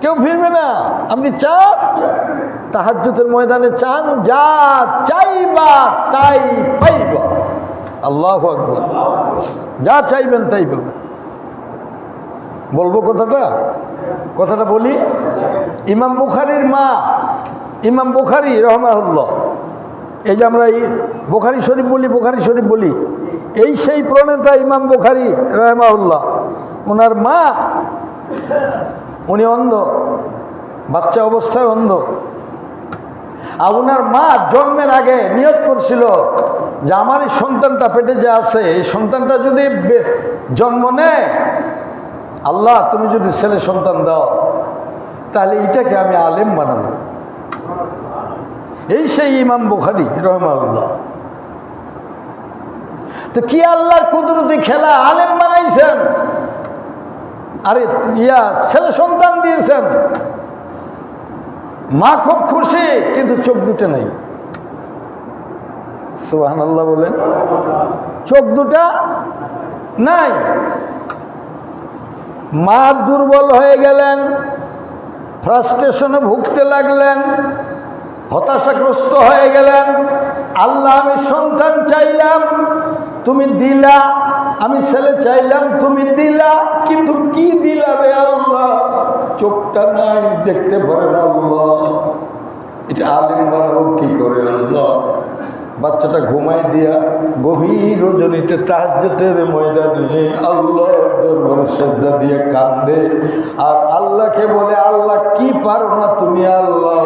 কেউ ফিরবে না। আপনি চান? তাহাজ্জুদের ময়দানে চান? যা চাইবা তাই পাইবা। আল্লাহ যা চাইবেন তাই পাবেন। বলব কথাটা? কথাটা বলি? ইমাম বুখারির মা, ইমাম বুখারি রহমাহুল্লাহ, এই যে আমরা এই বুখারি শরীফ বলি, বুখারি শরীফ বলি, এই সেই প্রণেতা ইমাম বুখারি রহমাউল্লাহ ওনার মা উনি অন্ধ, বাচ্চা অবস্থায় অন্ধ। আর ওনার মা জন্মের আগে নিয়ত করছিল যে আমার এই সন্তানটা পেটে যে আছে, এই সন্তানটা যদি জন্ম নেয়, আল্লাহ তুমি যদি ছেলে সন্তান দাও, তাহলে এটাকে আমি আলেম বানাবো। এই সেই ইমাম বুখারি রহমাউল্লাহ তো কি আল্লাহর কুদরতি খেলা আলেম বানাইছেন? আরে ইয়া ছেলে সন্তান দিয়েছেন। মা খুব খুশি, কিন্তু চোখ দুটো নেই। সোহান আল্লাহ বলেন, চোখ দুটা নাই। মা দুর্বল হয়ে গেলেন, ফ্রাস্ট্রেশনে ভুগতে লাগলেন, হতাশাগ্রস্ত হয়ে গেলেন। আল্লাহ, আমি সন্তান চাইলাম, তুমি দিলা, আমি ছেলে চাইলাম, তুমি দিলা কিন্তু কি দিলা রে আল্লাহ চোখটা নাই, দেখতে পারে না এটা আলিম বানাবো কি করে আল্লাহ? বাচ্চাটা ঘুমাই দিয়া গভীর রজনীতে তাহাজ্যতের ময়দানে আল্লাহ দরবারে সেজদা দিয়ে কান্দে আর আল্লাহকে বলে, আল্লাহ, কি পারো না তুমি আল্লাহ?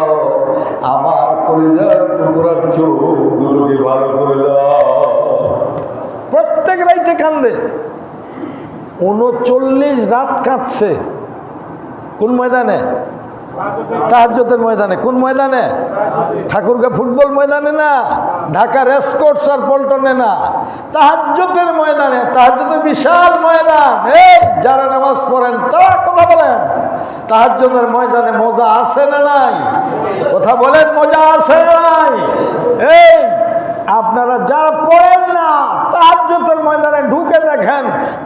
আমার কলিজার টুকরার চোখ ভালো করে প্রত্যেক রাইতে কান্দে উনচল্লিশ রাত কাঁদছে। কোন ময়দানে? তাহাজ্যতের ময়দানে। কোন ময়দানে? ঠাকুরকে ফুটবল ময়দানে না? ঢাকা রেসকোর্স আর পল্টনে না? তাহাজ্যতের ময়দানে তাহাজ্যতের বিশাল ময়দান। এই, যারা নামাজ পড়েন, তারা কথা বলেন। তাহাজ্যতের ময়দানে মজা আছে না নাই? কথা বলেন, মজা আছে না নাই এই আপনারা যারা পড়েন না তাহাজ্জুদের ময়দানে ঢুকে দেখেন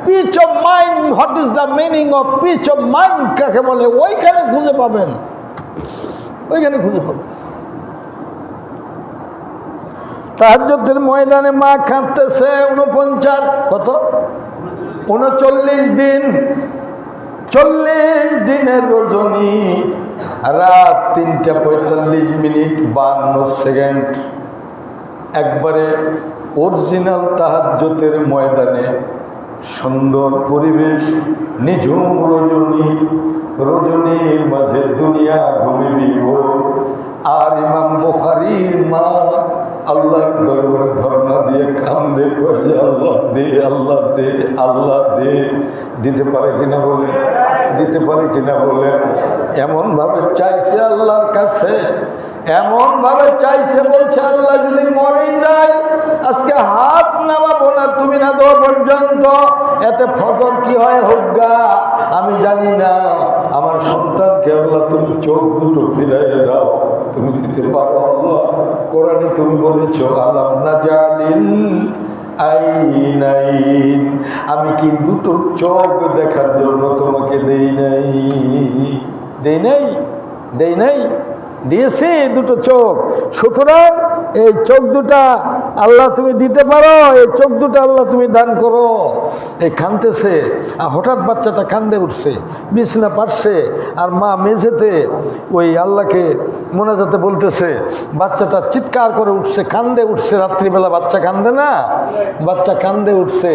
peace of mind what is the meaning of peace of mind কাকে বলে? ওইখানে খুঁজে পাবেন। ওইখানে খুঁজে পাবেন। তাহাজ্জুদের ময়দানে মা কাঁদতেছে উনপঞ্চাশ কত? উনচল্লিশ দিন। চল্লিশ দিনের রজনী। রাত তিনটা পঁয়তাল্লিশ মিনিট, বান্ন সেকেন্ড। একবারে অরিজিনাল তাহাজ্যতের ময়দানে সুন্দর পরিবেশ, নিঝুম রজনী, রজনীর মাঝে দুনিয়া ঘুমে দিব আর ইমাম বোখারির মা আল্লাহ দরবার ধর্ণা দিয়ে কান্দে কয়ে আল্লাহ দে আল্লাহ দে আল্লাহ দে। দিতে পারে কিনা বলে দিতে পারে কিনা বলে এমন ভাবে চাইছে আল্লাহর কাছে এমন ভাবে চাইছে বলছে আল্লাহ যদি মরেই যায় আজকে হাত নামাবো না তুমি না দেওয়া পর্যন্ত। এতে ফসল কি হয় হোগা? আমি জানি না। আমার সন্তানকে আল্লাহ তুমি চোখ দুটো ফিরাই দাও। তুমি দিতে পারো আল্লাহ। কোরআনে তুমি বলেছ, আলাম না জানিন আমি কি দুটো চোখ দেখার জন্য তোমাকে দেই নাই? দেই নাই? দেই নাই? দিয়েছে দুটো চোখ। সুতরাং এই চোখ দুটা আল্লাহ তুমি দিতে পারো, এই চোখ দুটা আল্লাহ তুমি দান করো। এই কানতেছে আর হঠাৎ বাচ্চাটা কান্দে উঠছে, বিছনা পারছে আর মা মেঝেতে ওই আল্লাহকে মনে যাতে বলতেছে, বাচ্চাটা চিৎকার করে উঠছে, কান্দে উঠছে, রাত্রিবেলা বাচ্চা কান্দে না? বাচ্চা কান্দে উঠছে।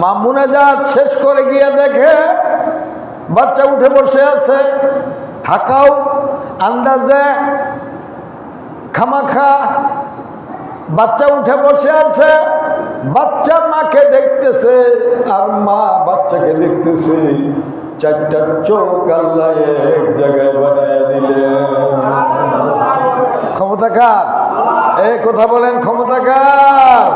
মা মুনাজাত শেষ করে গিয়ে দেখে, বাচ্চা উঠে বসে আছে, হাকাও, আন্দাজে, খামাখা বাচ্চা উঠে বসে আছে, বাচ্চা মাকে দেখতেছে আর মা বাচ্চাকে দেখতেছে। চারটা চোখ আল্লাহ এক জায়গায় বানায় দিলে ক্ষমতা কার? এ কথা বলেন, ক্ষমতা কার?